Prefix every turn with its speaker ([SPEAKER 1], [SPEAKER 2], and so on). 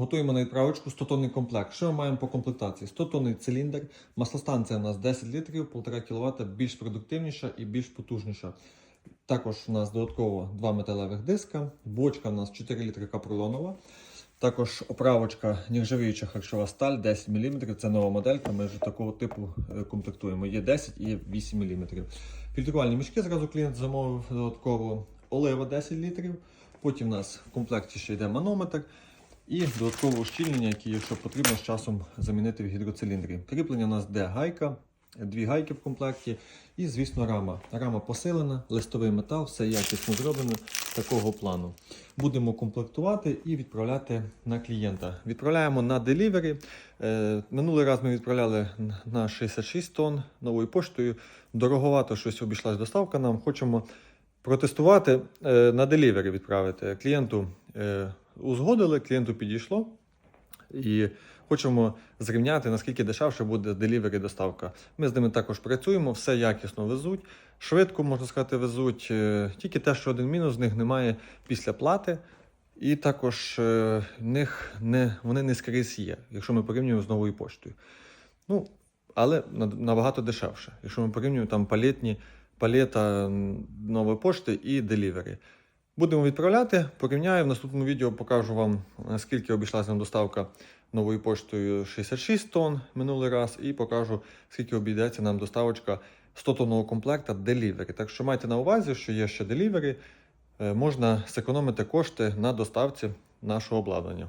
[SPEAKER 1] Готуємо на відправочку 100 тонний комплект. Що ми маємо по комплектації? 100 тонний циліндр, маслостанція у нас 10 літрів, 1,5 кВт, більш продуктивніша і більш потужніша. Також у нас додатково два металевих диска, бочка у нас 4 літри капролонова. Також оправочка нержавіюча харчова сталь 10 мм. Це нова моделька. Ми вже такого типу е, комплектуємо. Є 10 і є 8 мм. Фільтрувальні мішки зразу клієнт замовив додатково. Олива 10 літрів. Потім у нас в комплекті ще йде манометр. І додаткове ущільнення, яке, якщо потрібно, з часом замінити в гідроциліндрі. Кріплення у нас де гайка, дві гайки в комплекті. І, звісно, рама. Рама посилена, листовий метал, все якісно зроблено такого плану. Будемо комплектувати і відправляти на клієнта. Відправляємо на делівері. Е, минулий раз ми відправляли на 66 тонн новою поштою. Дороговато щось обійшлась доставка нам. Хочемо протестувати е, на делівері відправити. Клієнту е, узгодили, клієнту підійшло. І хочемо зрівняти, наскільки дешевше буде делівері доставка. Ми з ними також працюємо, все якісно везуть, швидко, можна сказати, везуть. Е, Тільки те, що один мінус, з них немає після плати. І також е, в них не, вони не скрізь є, якщо ми порівнюємо з новою поштою. Ну, але набагато дешевше. Якщо ми порівнюємо там палетні, палета нової пошти і делівері. Будемо відправляти, порівняю. В наступному відео покажу вам, скільки обійшлася нам доставка новою поштою 66 тонн минулий раз, і покажу, скільки обійдеться нам доставочка 100 тонного комплекта Delivery. Так що майте на увазі, що є ще Delivery, е, можна зекономити кошти на доставці нашого обладнання.